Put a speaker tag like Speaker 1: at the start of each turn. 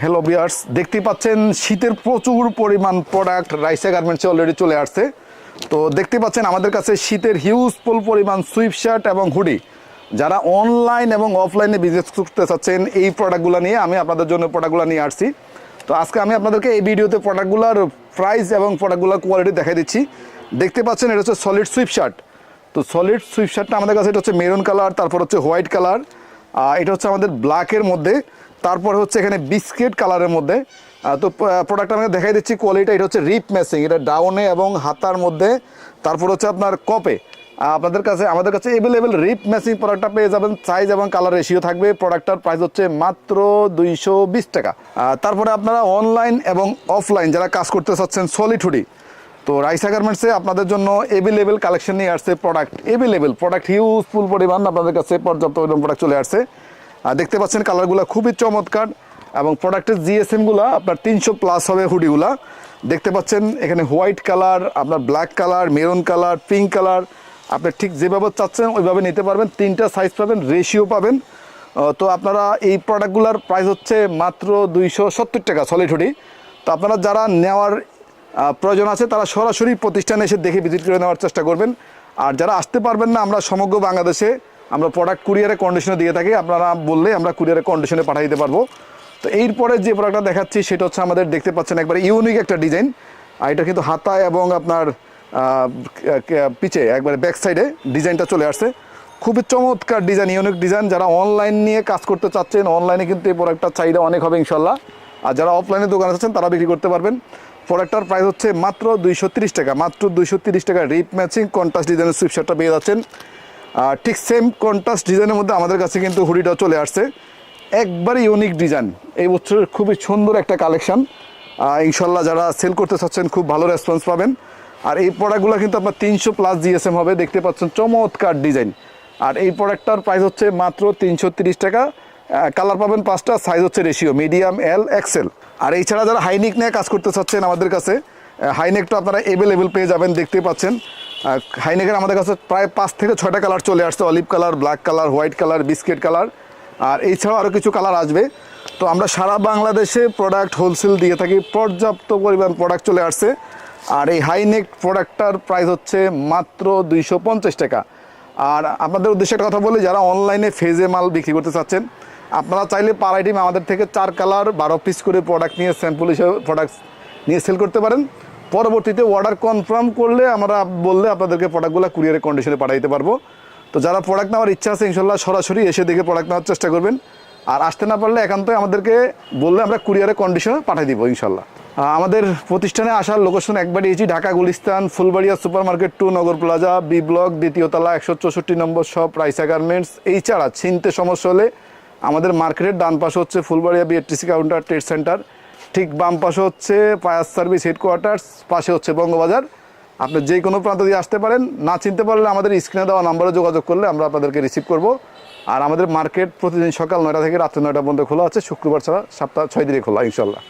Speaker 1: Hello বিয়ার্স দেখতে পাচ্ছেন শীতের প্রচুর পরিমাণ প্রোডাক্ট রাইসা গার্মেন্টসে অলরেডি চলে আসছে। তো দেখতে পাচ্ছেন আমাদের কাছে শীতের হিউজফুল পরিমাণ সুইপ শার্ট এবং হুডি যারা অনলাইন এবং অফলাইনে বিজনেস করতে চাচ্ছেন, এই প্রোডাক্টগুলো নিয়ে আমি আপনাদের জন্য প্রোডাক্টগুলো নিয়ে আসছি। তো আজকে আমি আপনাদেরকে এই ভিডিওতে প্রোডাক্টগুলোর প্রাইস এবং প্রোডাক্টগুলোর কোয়ালিটি দেখাই দিচ্ছি। দেখতে পাচ্ছেন এটা হচ্ছে সলিড সুইপ শার্ট তো সলিড সুইপ শার্টটা আমাদের কাছে এটা হচ্ছে মেরুন কালার তারপর হচ্ছে হোয়াইট কালার এটা হচ্ছে আমাদের ব্ল্যাকের মধ্যে। তারপর হচ্ছে এখানে বিস্কিট কালারের মধ্যে। তো প্রোডাক্ট আমি দেখাই দিচ্ছি কোয়ালিটি এটা হচ্ছে রিপ ম্যাচিং এটা ডাউনে এবং হাতার মধ্যে। তারপর হচ্ছে আপনার কপে আপনাদের কাছে, আমাদের কাছে অ্যাভেলেবেল রিপ ম্যাচিং প্রোডাক্টটা পেয়ে যাবেন সাইজ এবং কালার রেশিও থাকবে। প্রোডাক্টটার প্রাইস হচ্ছে মাত্র দুইশো বিশ টাকা। তারপরে আপনারা অনলাইন এবং অফলাইন যারা কাজ করতে চাচ্ছেন সলিড তো রাইসা গার্মেন্টসে আপনাদের জন্য এভেলেবেল কালেকশন নিয়ে আসছে প্রোডাক্ট এভেলেবেল প্রোডাক্ট হিউজফুল পরিমাণ আপনাদের কাছে পর্যাপ্ত পরিমাণ প্রোডাক্ট চলে আসছে। আর দেখতে পাচ্ছেন কালারগুলো খুবই চমৎকার এবং প্রোডাক্টের জিএসএমগুলো আপনার তিনশো প্লাস হবে হুডিগুলা। দেখতে পাচ্ছেন এখানে হোয়াইট কালার, আপনার black colour, maroon colour, pink colour. আপনি ঠিক যেভাবে চাচ্ছেন ওইভাবে নিতে পারবেন। তিনটা সাইজ পাবেন রেশিও পাবেন। তো আপনারা এই প্রোডাক্টগুলোর প্রাইস হচ্ছে মাত্র দুইশো সত্তর টাকা সলিড হুডি। তো আপনারা যারা নেওয়ার প্রয়োজন আছে তারা সরাসরি প্রতিষ্ঠানে এসে দেখে ভিজিট করে নেওয়ার চেষ্টা করবেন। আর যারা আসতে পারবেন না, আমরা সমগ্র বাংলাদেশে আমরা প্রোডাক্ট কুরিয়ারে কন্ডিশনে দিয়ে থাকি, আপনারা বললে আমরা কুরিয়ারে কন্ডিশনে পাঠিয়ে দিতে পারব। তো এরপরে যে প্রোডাক্টটা দেখাচ্ছি, সেটা হচ্ছে আমাদের দেখতে পাচ্ছেন একবার ইউনিক একটা ডিজাইন আর এটা কিন্তু হাতা এবং আপনার পিছে, একবারে ব্যাক সাইডে ডিজাইনটা চলে আসছে। খুবই চমৎকার ডিজাইন ইউনিক ডিজাইন যারা অনলাইন নিয়ে কাজ করতে চাচ্ছেন অনলাইনে কিন্তু এই প্রোডাক্টটার চাহিদা অনেক হবে ইনশাল্লাহ আর যারা অফলাইনে দোকানে আছেন, তারা বিক্রি করতে পারবেন। প্রোডাক্টটার প্রাইস হচ্ছে মাত্র দুইশো টাকা, মাত্র দুইশো টাকা। রিপ ম্যাচিং কন্ট্রাস্ট ডিজাইনের সুইপশার্টটা পেয়ে যাচ্ছেন। ঠিক সেম কন্ট্রাস্ট ডিজাইনের মধ্যে আমাদের কাছে কিন্তু হুডিটাও চলে আসছে। একবারে ইউনিক ডিজাইন এই বছরের খুবই সুন্দর একটা কালেকশন ইনশাল্লাহ যারা সেল করতে চাচ্ছেন, খুব ভালো রেসপন্স পাবেন। আর এই প্রোডাক্টগুলো কিন্তু আপনার তিনশো প্লাস জিএসএম হবে। দেখতে পাচ্ছেন চমৎকার ডিজাইন আর এই প্রোডাক্টটার প্রাইস হচ্ছে মাত্র তিনশো টাকা। কালার পাবেন পাঁচটা সাইজ হচ্ছে রেশিও মিডিয়াম এল এক্সেল আর এছাড়া যারা হাইনেক নিয়ে কাজ করতে চাচ্ছেন আমাদের কাছে হাইনেকটা আপনারা অ্যাভেলেবেল পেয়ে যাবেন, দেখতে পাচ্ছেন। হাইনেকের আমাদের কাছে প্রায় পাঁচ থেকে ছয়টা কালার চলে আসছে olive colour black colour white colour biscuit colour আর এছাড়াও আরও কিছু কালার আসবে। তো আমরা সারা বাংলাদেশে প্রোডাক্ট হোলসেল দিয়ে থাকি, পর্যাপ্ত পরিমাণ প্রোডাক্ট চলে আসছে। আর এই হাইনেক প্রোডাক্টটার প্রাইস হচ্ছে মাত্র দুইশো পঞ্চাশ টাকা। আর আপনাদের উদ্দেশ্যে একটা কথা বলি, যারা অনলাইনে ফেজে মাল বিক্রি করতে চাচ্ছেন, আপনারা চাইলে পার আইটেম আমাদের থেকে চার কালার বারো পিস করে প্রোডাক্ট নিয়ে স্যাম্পল হিসেবে প্রোডাক্ট নিয়ে সেল করতে পারেন। পরবর্তীতে অর্ডার কনফার্ম করলে আমরা বললে আপনাদেরকে প্রোডাক্টগুলো কুরিয়ারের কন্ডিশনে পাঠিয়ে দিতে পারব। তো যারা প্রোডাক্ট নেওয়ার ইচ্ছা আছে, ইনশাল্লাহ সরাসরি এসে দেখে প্রোডাক্ট নেওয়ার চেষ্টা করবেন। আর আসতে না পারলে একান্তই আমাদেরকে বললে আমরা কুরিয়ারের কন্ডিশনে পাঠিয়ে দিব, ইনশাল্লাহ। আমাদের প্রতিষ্ঠানে আসার লোকেশন একবারই এসেছি, Dhaka, Gulistan, Fulbaria super market two Nagar plaza B block দ্বিতীয় তলা, একশো চৌষট্টি নম্বর সব রাইসা গার্মেন্টস এই ছাড়া চিনতে সমস্যা হলে আমাদের মার্কেটের ডান পাশে হচ্ছে Fulbaria BATC counter trade centre ঠিক বাম পাশে হচ্ছে ফায়ার সার্ভিস হেডকোয়ার্টার্স পাশে হচ্ছে বঙ্গবাজার। আপনি যে কোনো প্রান্ত দিয়ে আসতে পারেন। না চিনতে পারলে আমাদের স্ক্রিনে দেওয়া নাম্বারে যোগাযোগ করলে আমরা আপনাদেরকে রিসিভ করব। আর আমাদের মার্কেট প্রতিদিন সকাল নয়টা থেকে রাত্রি নয়টা পর্যন্ত খোলা আছে। শুক্রবার ছাড়া সপ্তাহ ছয় দিনে খোলা ইনশাল্লাহ